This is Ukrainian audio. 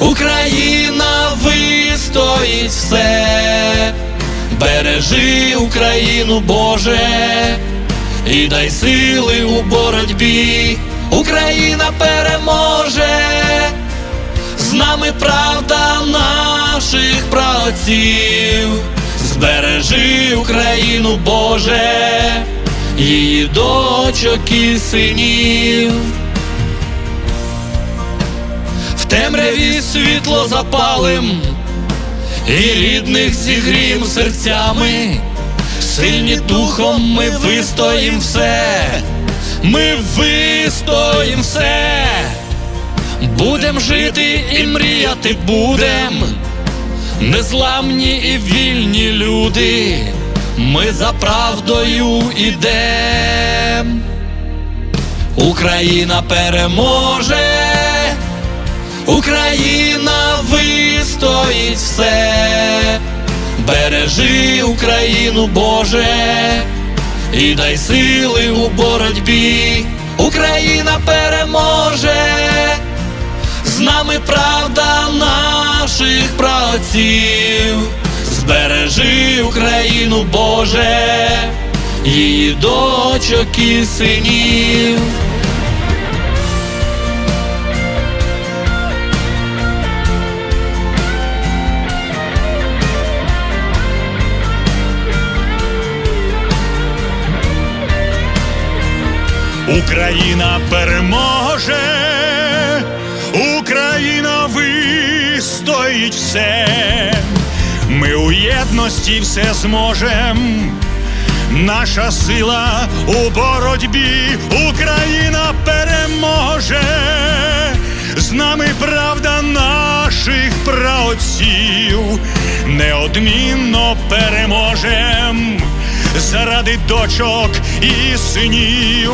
Україна вистоїть все, бережи Україну, Боже, і дай сили у боротьбі. Україна переможе, з нами правда наших праотців. Збережи Україну, Боже, її дочок і синів. Темряві світло запалим, і рідних зігрім серцями, сильні духом ми вистоїм все, ми вистоїм все, будем жити і мріяти будем, незламні і вільні люди, ми за правдою ідем. Україна переможе. Україна вистоїть все, бережи Україну, Боже, і дай сили у боротьбі. Україна переможе, з нами правда наших праотців. Збережи Україну, Боже, її дочок і синів. Україна переможе, Україна вистоїть все. Ми у єдності все зможем. Наша сила у боротьбі, Україна переможе. З нами правда наших праотців, неодмінно переможем заради дочок і синів.